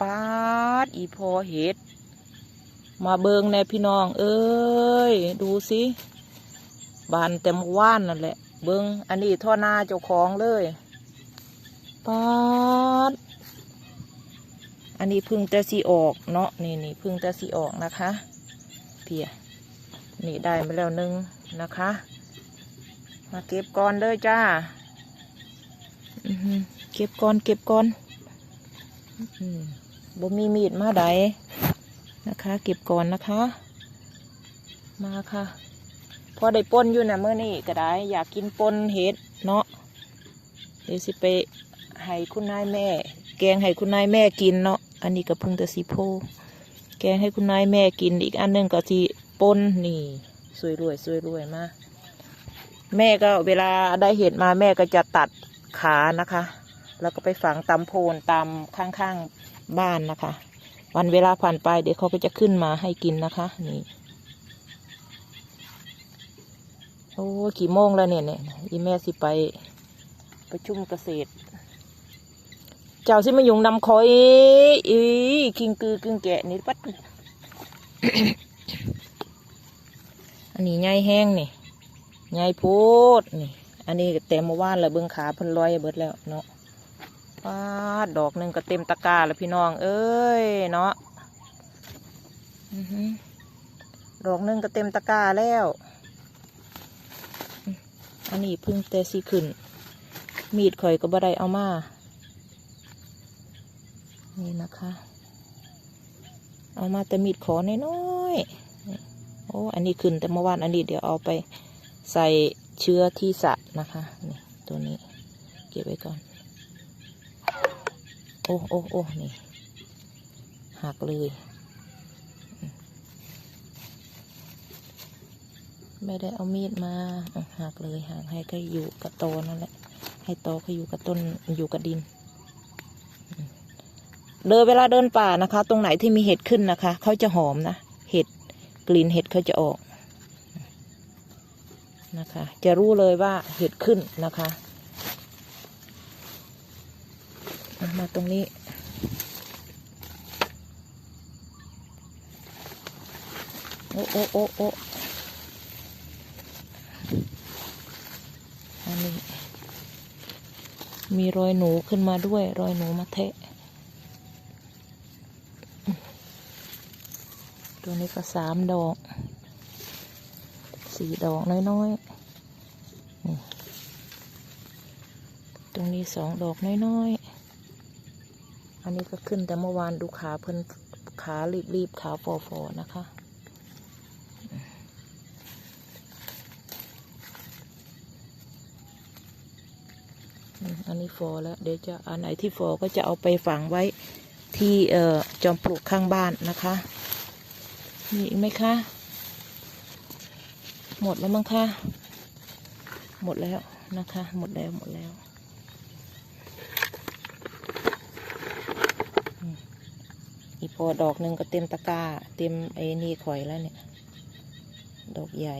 ปาดอีพอเห็ด มาเบิงแน่พี่น้อง เอ้ย ดูสิบานเต็มว่านนั่นแหละ เบิงอันนี้ท่อหน้าเจ้าของเลยปาดอันนี้พึ่งจะสีออกเนาะนี่นี่พึ่งจะสีออกนะคะเพียนี่ได้มาแล้วหนึงนะคะ มาเก็บก่อนเลยจ้าเก็บก่อนเก็บก่อนอืม บ่มีมีดมาใดนะคะ เก็บก่อนนะคะ มาค่ะ พอได้ปนอยู่นะเมื่อนี้ก็ได้ อยากกินปนเห็ดเนาะเดี๋ยวสิไปให้คุณนายแม่ แกงให้คุณนายแม่กินเนาะอันนี้ก็พิ่งแต่สีโพแกงให้คุณนายแม่กินอีกอันหนึงก็สีปนนี่สวยรวยสวยรวยมาแม่ก็เวลาได้เห็ดมาแม่ก็จะตัดขานะคะ แล้วก็ไปฝังตามโพนตามข้างๆ บ้านนะคะ วันเวลาผ่านไปเดี๋ยวเขาก็จะขึ้นมาให้กินนะคะ นี่โอ้กี่โมงแล้วเนี่ยเนี่ยอีแม่สิไปประชุมเกษตร เจ้าสิมายุงนำคอยอีกิงกือกิงแกะนี่ปัดอันนี้ใหญ่แห้งนี่ใหญ่โพูดนี่ อันนี้ก็เต็มเมื่อวานแล้วเบิ้องขาพิ่นลอยเบิดแล้วเนาะ ป้าดดอกหนึ่งก็เต็มตะกร้าแล้วพี่น้อง เอ้ยเนาะดอกหนึ่งก็เต็มตะกร้าแล้ว อันนี้พึ่งแต่สีขึ้น มีดข่อยก็บ่ได้เอามา นี่นะคะ เอามาแต่มีดขอน้อยๆ โอ้ อันนี้ขึ้นแต่เมื่อวานอันนี้เดี๋ยวเอาไปใส่เชื้อที่สะนะคะ นี่ตัวนี้เก็บไว้ก่อน อ้โอ้โอ้นี่หักเลย ไม่ได้เอามีดมาหักเลยหักให้ก็อยู่กับโตนั่นแหละ ให้โตอเขาอยู่กับต้นอยู่กับดิน เดินเวลาเดินป่านะคะ ตรงไหนที่มีเห็ดขึ้นนะคะเขาจะหอมนะเห็ดกลิ่นเห็ดเขาจะออกนะคะ จะรู้เลยว่าเห็ดขึ้นนะคะอะ มาตรงนี้ โอ้โอ้โอ้โอ้อันนี้ มีรอยหนูขึ้นมาด้วย รอยหนูมาเทะ ตัวนี้ก็สามดอก สี่ดอกน้อยๆตรงนี้สองดอกน้อยๆ นนี้ก็ขึ้นแต่เมื่อวานดูขาเพิ่นขารีบๆขาฟอๆนะคะ อันนี้ฟอแล้ว เดี๋ยวจะอันไหนที่ฟอก็จะเอาไปฝังไว้ที่เอ่อจอมปลวกข้างบ้านนะคะมีอีกไหมคะ หมดแล้วมั้งคะ หมดแล้วนะคะ หมดแล้วหมดแล้วอืม อีกพอดอกหนึ่งก็เต็มตะกร้า เต็มไอ้นี่ข่อยแล้วเนี่ย ดอกใหญ่